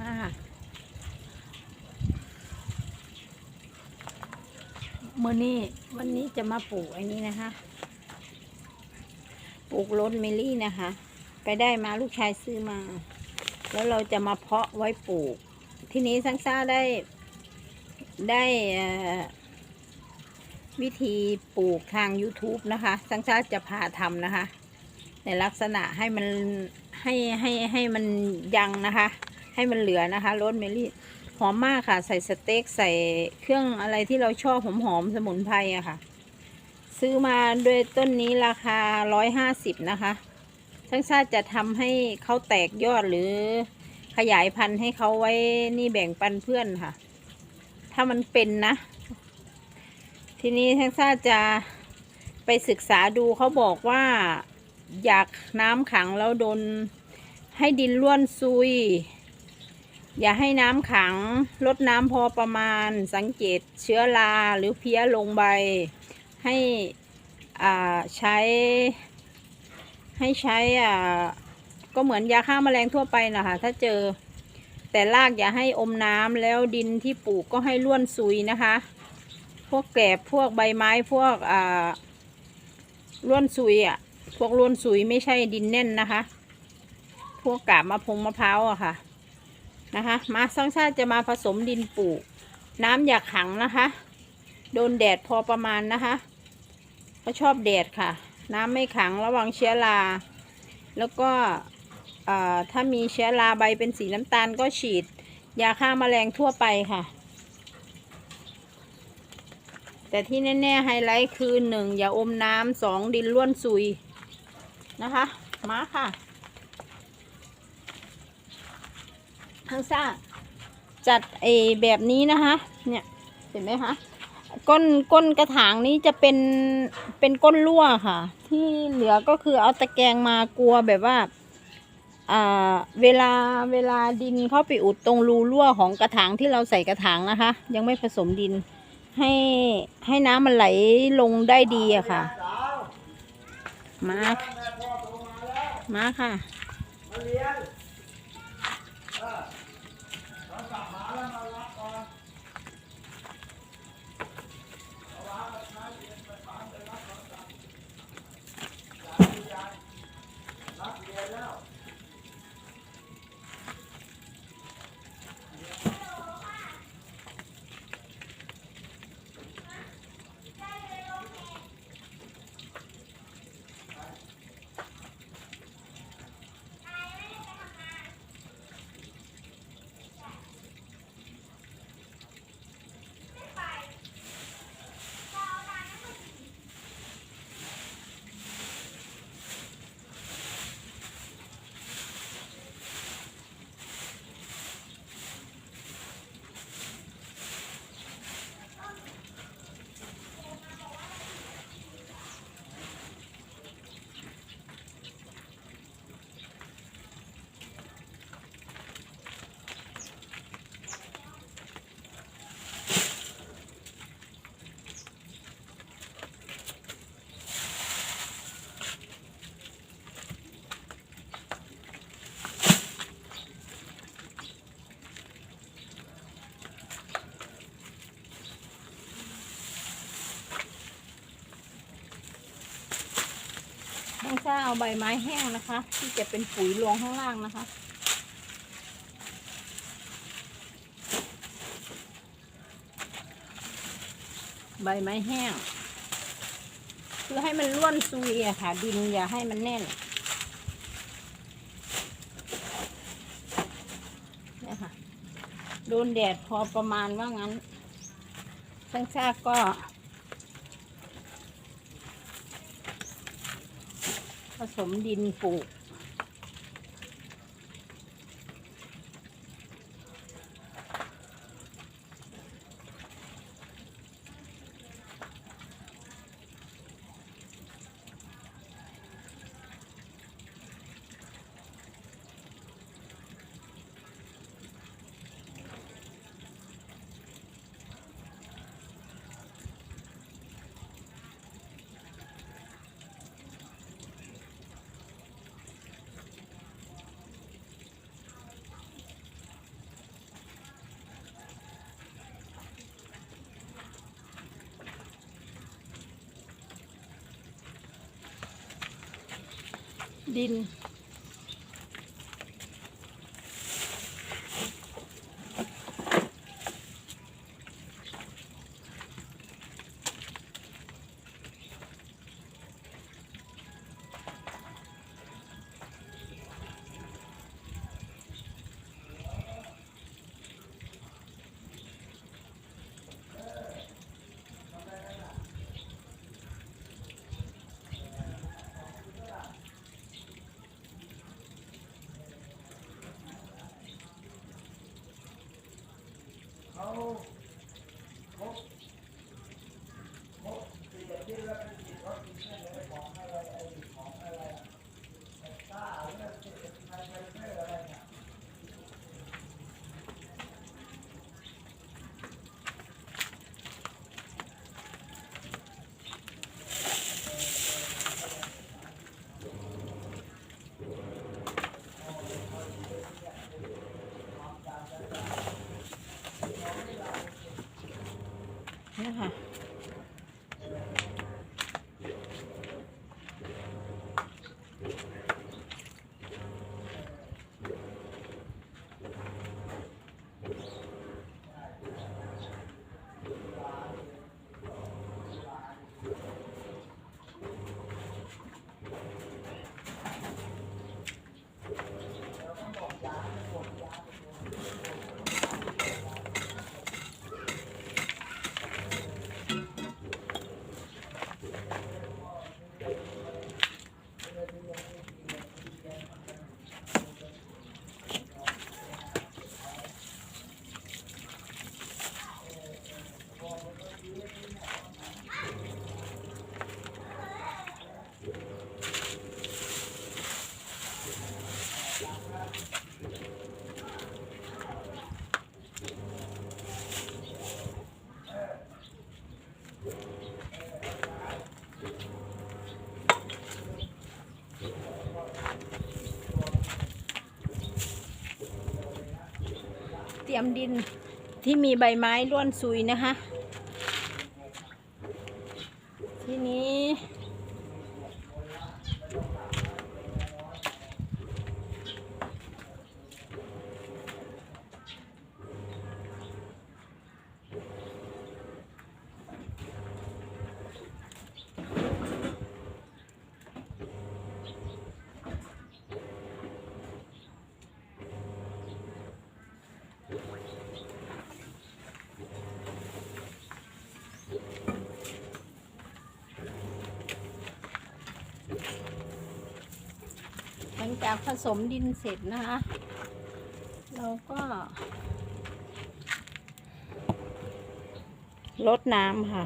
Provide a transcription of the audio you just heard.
มาเมื่อนี้วันนี้จะมาปลูกอ้นี้นะคะ ปลูกโรสเมลี่นะคะ ไปได้มาลูกชายซื้อมา แล้วเราจะมาเพาะไว้ปลูก ทีนี้ซังซ่าได้ได้วิธีปลูกทาง YouTube นะคะซังซ่าจะพาทำนะคะ ในลักษณะให้มันให้ให้ให้มันยังนะคะ ให้มันเหลือนะคะโรสเมลี่หอมมากค่ะ ใส่สเต็กใส่เครื่องอะไรที่เราชอบหอมหอมๆสมุนไพรอะค่ะ ซื้อมาด้วยต้นนี้ราคาร้อยห้าสิบนะคะช่างชาติจะทำให้เขาแตกยอดหรือขยายพันธุ์ให้เขาไว้นี่แบ่งปันเพื่อนค่ะ ถ้ามันเป็นนะ ทีนี้ช่างชาติจะไปศึกษาดูเขาบอกว่าอยากน้ำขังแล้วโดนให้ดินร่วนซุย อย่าให้น้ำขัง ลดน้ำพอประมาณ สังเกตเชื้อราหรือเพี้ยลงใบ ให้อ่าใช้ ให้ใช้อ่าก็เหมือนยาฆ่าแมลงทั่วไปนะคะถ้าเจอ แต่รากอย่าให้อมน้ำแล้วดินที่ปลูกก็ให้ร่วนซุยนะคะ พวกแกลบพวกใบไม้พวกอ่าร่วนซุยอะ พวกร่วนซุยไม่ใช่ดินแน่นนะคะ พวกกาบมะพงมะพร้าวอะค่ะ นะคะ มาสร้างชาติจะมาผสมดินปลูก น้ำอย่าขังนะคะ โดนแดดพอประมาณนะคะเขาชอบแดดค่ะ น้ำไม่ขังระวังเชื้อราแล้วก็ถ้ามีเชื้อราใบเป็นสีน้ำตาลก็ฉีด ยาฆ่าแมลงทั่วไปค่ะ แต่ที่แน่ๆไฮไลท์คือหนึ่งอย่าอมน้ำสองดินล้วนซุยนะคะ มาค่ะ ทั้งซ่า จัดเอแบบนี้นะคะเนี่ยเห็นไหมคะก้นก้นกระถางนี้จะเป็นเป็นก้นรั่วค่ะ ที่เหลือก็คือเอาตะแกรงมากลัวแบบว่าอ่าเวลาเวลาดินเข้าไปอุดตรงรูรั่วของกระถางที่เราใส่กระถางนะคะ ยังไม่ผสมดินให้ให้น้ำมันไหลลงได้ดีอะค่ะ มา มาค่ะ ต้องซ่าเอาใบไม้แห้งนะคะ ที่จะเป็นปุ๋ยรวงข้างล่างนะคะ ใบไม้แห้งเพื่อให้มันร่วนซุยอะค่ะ ดินอย่าให้มันแน่นเนี่ยค่ะโดนแดดพอประมาณว่างั้นช่างชาก็ ผสมดินปลูก ดิน 顔。を นี่ค่ะ เตรียมดินที่มีใบไม้ร่วนซุยนะคะ ทีนี้ ห ลังจากผสมดินเสร็จนะคะ เราก็ลดน้ำค่ะ